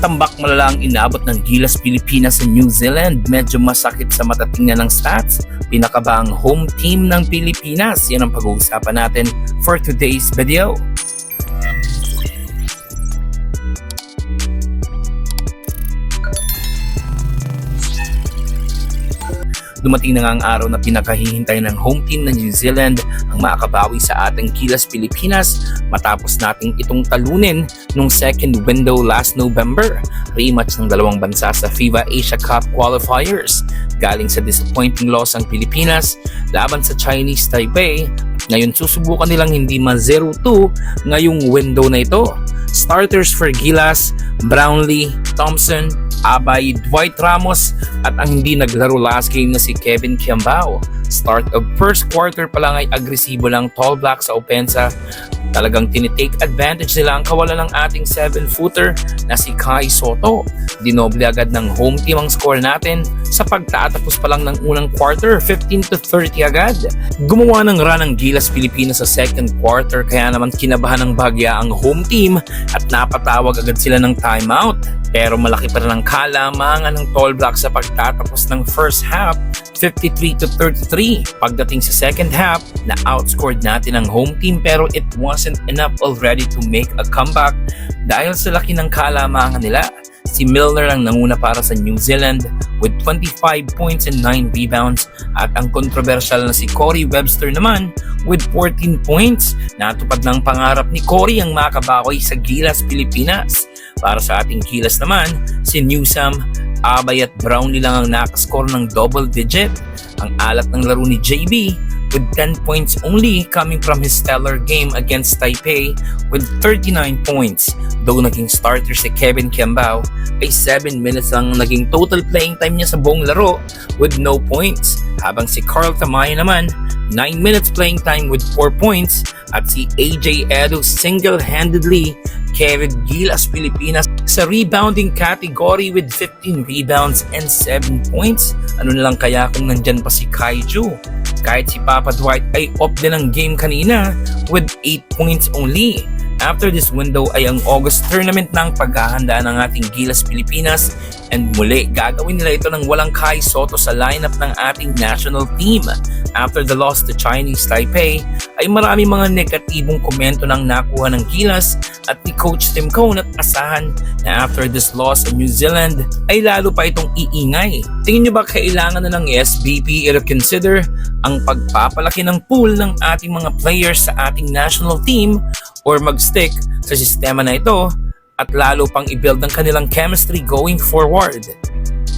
tambak malala ang inabot ng Gilas Pilipinas sa New Zealand. Medyo masakit sa matatingnan ng stats. Pinakaba ang home team ng Pilipinas. Yan ang pag-uusapan natin for today's video. Dumating na nga ang araw na pinakahihintay ng home team ng New Zealand ang makabawi sa ating Gilas Pilipinas matapos nating itong talunin nung second window last November. Rematch ng dalawang bansa sa FIBA Asia Cup qualifiers. Galing sa disappointing loss ang Pilipinas laban sa Chinese Taipei. Ngayon susubukan nilang hindi ma 0-2 ngayong window na ito. Starters for Gilas, Brownlee, Thompson, Abay, Dwight Ramos at ang hindi naglaro last game na si Kevin Kiambao. Start of first quarter pa lang ay agresibo lang tall black sa opensa. Talagang tinitake advantage nila ang kawalan ng ating 7-footer na si Kai Soto. Dinoble agad ng home team ang score natin sa pagtatapos pa lang ng unang quarter, 15 to 30 agad. Gumawa ng run ang Gilas Pilipinas sa second quarter kaya naman kinabahan ng bagya ang home team at napatawag agad sila ng timeout. Pero malaki pa rin ang kalamangan ng tall black sa pagtatapos ng first half, 53 to 33. Pagdating sa second half, na outscored natin ang home team pero it wasn't enough already to make a comeback dahil sa laki ng kalamangan nila. Si Milner ang nanguna para sa New Zealand with 25 points and 9 rebounds at ang kontrobersyal na si Corey Webster naman with 14 points. Natupad ng pangarap ni Corey ang makabakoy sa Gilas Pilipinas. Para sa ating Gilas naman, si Newsam, Abay at Brownlee lang ang nakascore ng double digit. Ang alat ng laro ni JB with 10 points only coming from his stellar game against Taipei with 39 points. Though naging starter si Kevin Kiambao, ay 7 minutes lang naging total playing time niya sa buong laro with no points. Habang si Carl Tamayo naman, 9 minutes playing time with 4 points at si AJ Edo single-handedly carried Gilas Pilipinas sa rebounding category with 15 rebounds and 7 points. Ano na lang kaya kung nandyan pa si Kaiju? Kahit si Papa Dwight ay off din ang game kanina with 8 points only. After this window ay ang August tournament ng paghahanda ng ating Gilas Pilipinas and muli gagawin nila ito ng walang Kai Soto sa lineup ng ating national team. After the loss to Chinese Taipei ay marami mga negatibong komento ng nakuha ng Gilas at ni Coach Tim Cone at asahan na after this loss sa New Zealand ay lalo pa itong iingay. Tingin nyo ba kailangan na ng SBP i-consider ang pagpapalaki ng pool ng ating mga players sa ating national team or mag-stick sa sistema na ito at lalo pang i-build ang kanilang chemistry going forward.